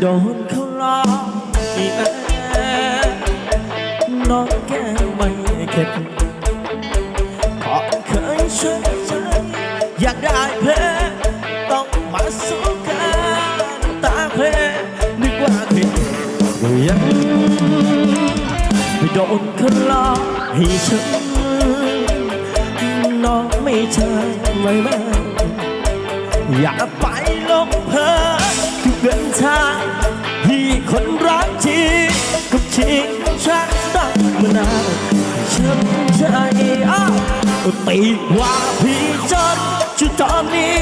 โดนเขาหลอกอีแม่น้องแก้วไม่เข็ดเพราะเคยเชื่อใจอยากได้เพลต้องมาสู้กันตาเพลนึกว่าผิดก็ยังไม่โดนเขาหลอให้ฉันน้องไม่ใช่ไว้แม่อย่าไปลงเพล เดินทางที่คนรักจริงกับชิงฉันตั้งมานานฉันใจอ้าวก็ตีว่าพี่จนจุดตอนนี้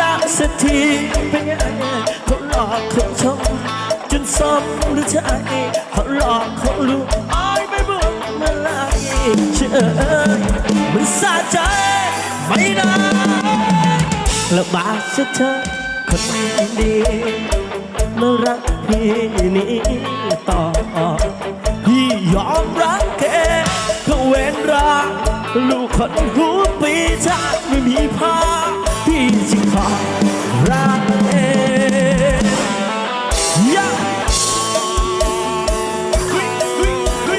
ละสักทีเป็นไงเขาหลอกเขาชมจนสมหรือใจเขาหลอกเขารู้อ้ายไม่บุกมาลายเชื่อมันสะใจไม่นานแล้วมาสักเธอ คนดีมารักพี่นี้ต่อ พี่ยอมรับแค่เขาเว้นรักลูกคนหูปีชาไม่มีพ่อพี่จึงขอรักเองยาวิวิวิ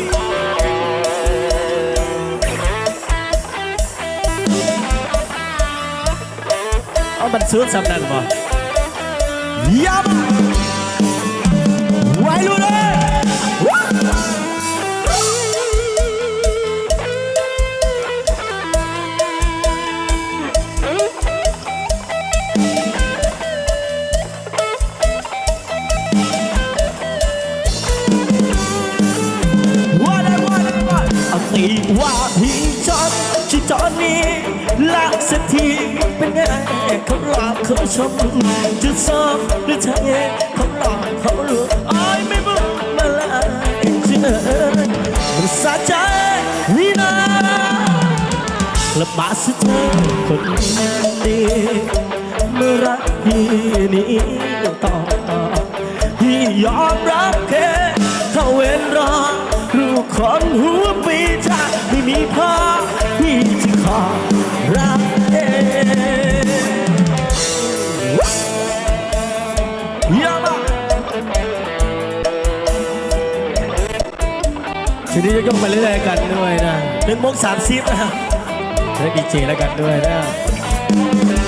เอามันซื้อสำนันบ่ ยับไว้รู้เลยว่าได้ว่าได้ว่าเอาตีว่าพี่จอนที่ตอนนี้ลักสักทีเป็นไง เขาหลอกเขาชมจะสอบหรือเธอเขาหลอกเขาลวงอ้ายไม่บุกมาลายเชื่อมันสะใจนี่นะกลับาสิเธอคนดีเมื่อรักพี่นี้ต่อพี่ยอมรับแค่เขาเว้นรอลูกคนหัวปีชาไม่มีพ่อ ทีนี้จะยกไปเรื่อยๆกันด้วยนะหนึ่งโมงสามสิบนะเล่นดีเจแล้วกันด้วยนะ